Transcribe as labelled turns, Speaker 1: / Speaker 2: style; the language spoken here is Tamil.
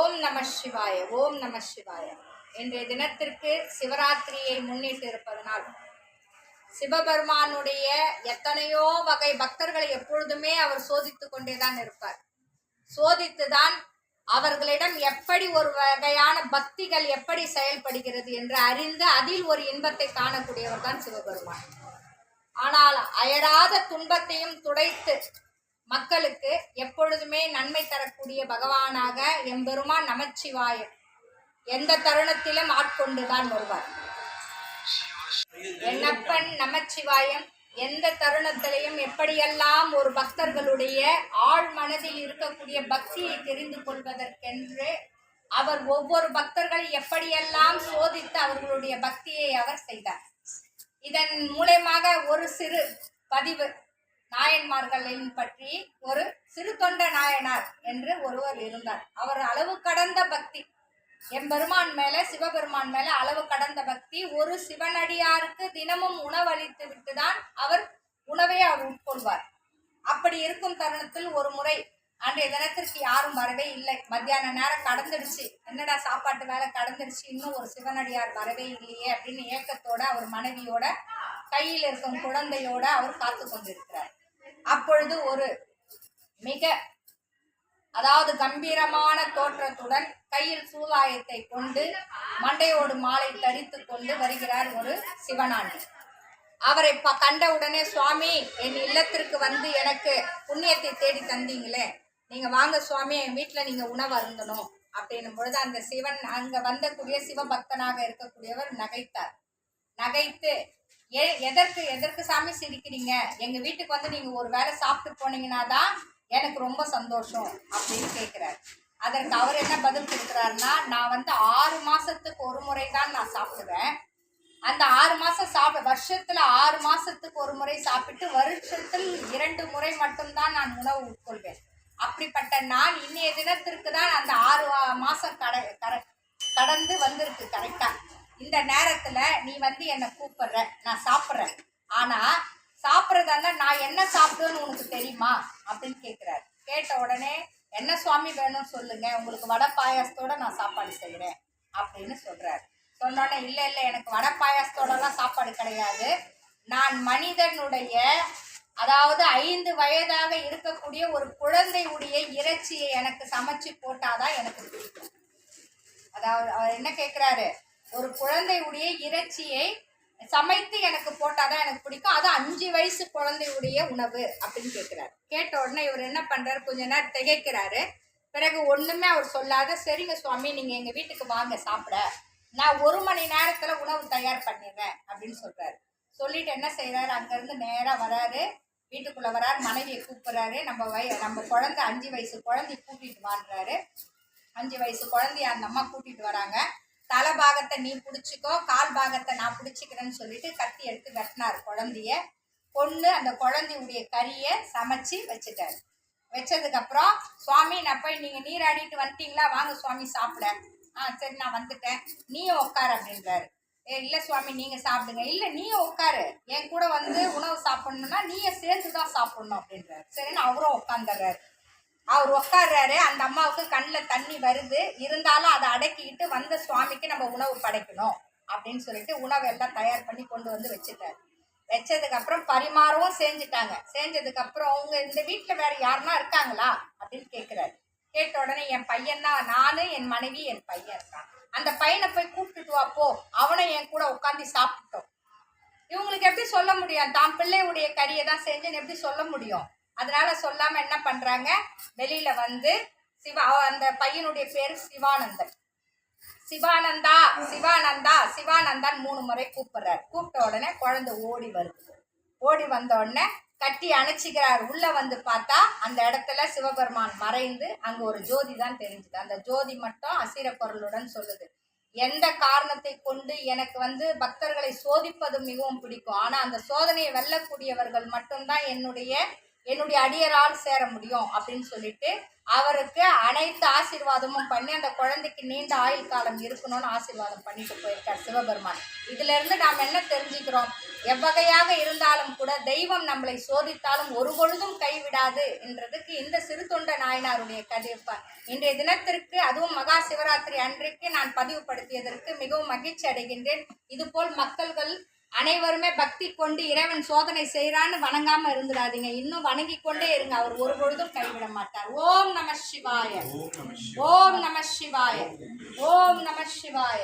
Speaker 1: ஓம் நம சிவாய ஓம் நம சிவாய. இன்றைய தினத்திற்கு சிவராத்திரியை முன்னிட்டு இருப்பதனால் சிவபெருமானுடைய எத்தனையோ வகை பக்தர்களை எப்பொழுதுமே அவர் சோதித்து கொண்டேதான் இருப்பார். சோதித்துதான் அவர்களிடம் எப்படி ஒரு வகையான பக்திகள் எப்படி செயல்படுகிறது என்று அறிந்து அதில் ஒரு இன்பத்தை காணக்கூடியவர் தான் சிவபெருமான். ஆனால் அயராத துன்பத்தையும் துடைத்து மக்களுக்கு எப்பொழுதுமே நன்மை தரக்கூடிய பகவானாக எம்பெருமான் நமச்சிவாயம் எந்த தருணத்திலும் ஆட்கொண்டுதான் வருவார். என்னப்பன் நமச்சிவாயம்? எந்த தருணத்திலையும் எப்படியெல்லாம் ஒரு பக்தர்களுடைய ஆழ் மனதில் இருக்கக்கூடிய பக்தியை தெரிந்து கொள்வதற்கென்று அவர் ஒவ்வொரு பக்தர்களை எப்படியெல்லாம் சோதித்து அவர்களுடைய பக்தியை அவர் செய்தார். இதன் மூலயமாக ஒரு சிறு பதிவு நாயன்மார்களின் பற்றி ஒரு சிறு தொண்ட நாயனார் என்று ஒருவர் இருந்தார். அவர் அளவு கடந்த பக்தி. எம்பெருமான் மேல சிவபெருமான் மேல அளவு கடந்த பக்தி. ஒரு சிவனடியாருக்கு தினமும் உணவளித்து விட்டுதான் அவர் உணவை அவர் உட்கொள்வார். அப்படி இருக்கும் தருணத்தில் ஒரு முறை அன்றைய தினத்திற்கு யாரும் வரவே இல்லை. மத்தியான நேரம் கடந்துடுச்சு. என்னடா சாப்பாட்டு வேலை கடந்துடுச்சு? இன்னும் ஒரு சிவனடியார் வரவே இல்லையே அப்படின்னு ஏக்கத்தோட அவர் மனைவியோட கையில் இருக்கும் குழந்தையோட அவர் காத்து கொண்டிருக்கிறார். அப்பொழுது ஒரு மிக அதாவது கம்பீரமான தோற்றத்துடன் கையில் சூலாயத்தை கொண்டு மண்டையோடு மாலை தரித்து கொண்டு வருகிறார் ஒரு சிவனாண்டி அவரை ப கண்ட உடனே சுவாமி என் இல்லத்திற்கு வந்து எனக்கு புண்ணியத்தை தேடி தந்தீங்களே. நீங்க வாங்க சுவாமி என் வீட்டில் நீங்க உணவு அருந்தணும். அப்படின்னும் பொழுது அந்த சிவன் அங்க வந்தக்கூடிய சிவபக்தனாக இருக்கக்கூடியவர் நகைத்தார். நகைத்து ஏ எதற்கு எதற்கு சாமி சிரிக்கிறீங்க? எங்க வீட்டுக்கு வந்து நீங்க ஒரு வேளை சாப்பிட்டு போனீங்கன்னா தான் எனக்கு ரொம்ப சந்தோஷம் அப்படின்னு கேட்குறாரு அதற்கு அவர் என்ன பதில் கொடுக்குறாருன்னா நான் வந்து ஆறு மாசத்துக்கு ஒரு முறை தான் நான் சாப்பிடுவேன். அந்த ஆறு மாசம் சாப்பிட வருஷத்துல ஆறு மாசத்துக்கு ஒரு முறை சாப்பிட்டு வருஷத்தில் இரண்டு முறை மட்டும்தான் நான் உணவு உட்கொள்வேன். அப்படிப்பட்ட நான் இன்னைய தினத்திற்கு தான் அந்த ஆறு மாதம் மாசம் கட கடந்து வந்திருக்கு கரெக்டா இந்த நேரத்துல நீ வந்து என்னை கூப்பிடுற நான் சாப்பிட்றேன். ஆனா சாப்பிட்றதா நான் என்ன சாப்பிடுவேன்னு உனக்கு தெரியுமா? அப்படின்னு கேட்குறாரு கேட்ட உடனே என்ன சுவாமி வேணும்னு சொல்லுங்க. உங்களுக்கு வடை பாயாசத்தோட நான் சாப்பாடு செய்கிறேன் அப்படின்னு சொல்றாரு. சொன்னோடனே இல்லை இல்லை எனக்கு வடை பாயாசத்தோடலாம் சாப்பாடு கிடையாது. நான் மனிதனுடைய அதாவது ஐந்து வயதாக இருக்கக்கூடிய ஒரு குழந்தையுடைய இறைச்சியை எனக்கு சமைச்சு போட்டாதான் எனக்கு பிடிக்கும். அதாவது அவர் என்ன கேட்குறாரு ஒரு குழந்தையுடைய இறைச்சியை சமைத்து எனக்கு போட்டாதான் எனக்கு பிடிக்கும். அது அஞ்சு வயசு குழந்தையுடைய உணவு அப்படின்னு கேட்குறாரு. கேட்ட உடனே இவர் என்ன பண்றாரு? கொஞ்ச நேரம் திகைக்கிறாரு. பிறகு ஒண்ணுமே அவர் சொல்லாத சரிங்க சுவாமி நீங்க எங்க வீட்டுக்கு வாங்க சாப்பிட. நான் ஒரு மணி நேரத்துல உணவு தயார் பண்ணிடுறேன் அப்படின்னு சொல்றாரு. சொல்லிட்டு என்ன செய்யறாரு அங்கேருந்து நேரா வராரு. வீட்டுக்குள்ள வராரு. மனைவியை கூப்பிடுறாரு. நம்ம வய நம்ம குழந்தை அஞ்சு வயசு குழந்தை கூட்டிட்டு வாங்குறாரு. அஞ்சு வயசு குழந்தைய அந்த அம்மா கூட்டிட்டு வராங்க. தலை பாகத்தை நீ பிடிச்சிக்கோ கால் பாகத்தை நான் பிடிச்சிக்கிறேன்னு சொல்லிட்டு கத்தி எடுத்து வெட்டினார் குழந்தைய. கொண்டு அந்த குழந்தையுடைய கறியை சமைச்சு வச்சுட்டாரு. வச்சதுக்கப்புறம் சுவாமி நான் போய் நீங்கள் நீராடிட்டு வந்துட்டீங்களா? வாங்க சுவாமி சாப்பிட. ஆ சரி நான் வந்துட்டேன். நீயும் உட்காரு அப்படின்றாரு. ஏ இல்லை சுவாமி நீங்கள் சாப்பிடுங்க. இல்லை நீயும் உட்காரு. என் கூட வந்து உணவு சாப்பிட்ணுன்னா நீயே சேர்ந்து தான் சாப்பிட்ணும் அப்படின்றாரு. சரின்னு அவரும் உட்காந்துடுறாரு அவர் உட்கார்றாரு அந்த அம்மாவுக்கு கண்ணில் தண்ணி வருது. இருந்தாலும் அதை அடக்கிக்கிட்டு வந்த சுவாமிக்கு நம்ம உணவு படைக்கணும் அப்படின்னு சொல்லிட்டு உணவு எல்லாம் தயார் பண்ணி கொண்டு வந்து வச்சுட்டாரு. வச்சதுக்கப்புறம் பரிமாறவும் செஞ்சுட்டாங்க. செஞ்சதுக்கப்புறம் அவங்க இந்த வீட்டில் வேற யாருன்னா இருக்காங்களா அப்படின்னு கேட்குறாரு கேட்ட உடனே என் பையன் தான் நானு என் மனைவி என் பையன் இருக்கான். அந்த பையனை போய் கூப்பிட்டுட்டு வா போ. அவனை என் கூட உட்காந்து சாப்பிட்டோம் இவங்களுக்கு எப்படி சொல்ல முடியும்? தான் பிள்ளையுடைய கறியை தான் செஞ்சுன்னு எப்படி சொல்ல முடியும்? அதனால சொல்லாம என்ன பண்றாங்க? வெளியில வந்து சிவா அந்த பையனுடைய பேர் சிவானந்தன். சிவானந்தா சிவானந்தா சிவானந்தான் மூணு முறை கூப்பிடுறார். கூப்பிட்ட உடனே குழந்தை ஓடி வருது. ஓடி வந்த உடனே கட்டி அணைச்சிக்கிறார். உள்ள வந்து பார்த்தா அந்த இடத்துல சிவபெருமான் மறைந்து அங்க ஒரு ஜோதி தான் தெரிஞ்சுது. அந்த ஜோதி மட்டும் அசிர பொருளுடன் சொல்லுது. எந்த காரணத்தை கொண்டு எனக்கு வந்து பக்தர்களை சோதிப்பது மிகவும் பிடிக்கும். ஆனா அந்த சோதனையை வெல்லக்கூடியவர்கள் மட்டும்தான் என்னுடைய என்னுடைய அடியரால் சேர முடியும் அப்படின்னு சொல்லிட்டு அவருக்கு அனைத்து ஆசீர்வாதமும் பண்ணி அந்த குழந்தைக்கு நீண்ட ஆயுள் காலம் இருக்கணும்னு ஆசீர்வாதம் பண்ணிட்டு போயிருக்கார் சிவபெருமான். இதுல இருந்து நாம் என்ன தெரிஞ்சுக்கிறோம்? எவ்வகையாக இருந்தாலும் கூட தெய்வம் நம்மளை சோதித்தாலும் ஒரு பொழுதும் கைவிடாது என்றதுக்கு இந்த சிறு தொண்ட நாயனாருடைய கதைப்பா இன்றைய தினத்திற்கு அதுவும் மகா சிவராத்திரி அன்றைக்கு நான் பதிவுபடுத்தியதற்கு மிகவும் மகிழ்ச்சி அடைகின்றேன். இதுபோல் மக்கள்கள் அனைவருமே பக்தி கொண்டு இறைவன் சோதனை செய்கிறான்னு வணங்காம இருந்துடாதீங்க. இன்னும் வணங்கி கொண்டே இருங்க. அவர் ஒரு பொழுதும் கைவிட மாட்டார். ஓம் நம சிவாய.
Speaker 2: ஓம் நம
Speaker 1: ஓம் நம சிவாய. ஓம் நம சிவாய.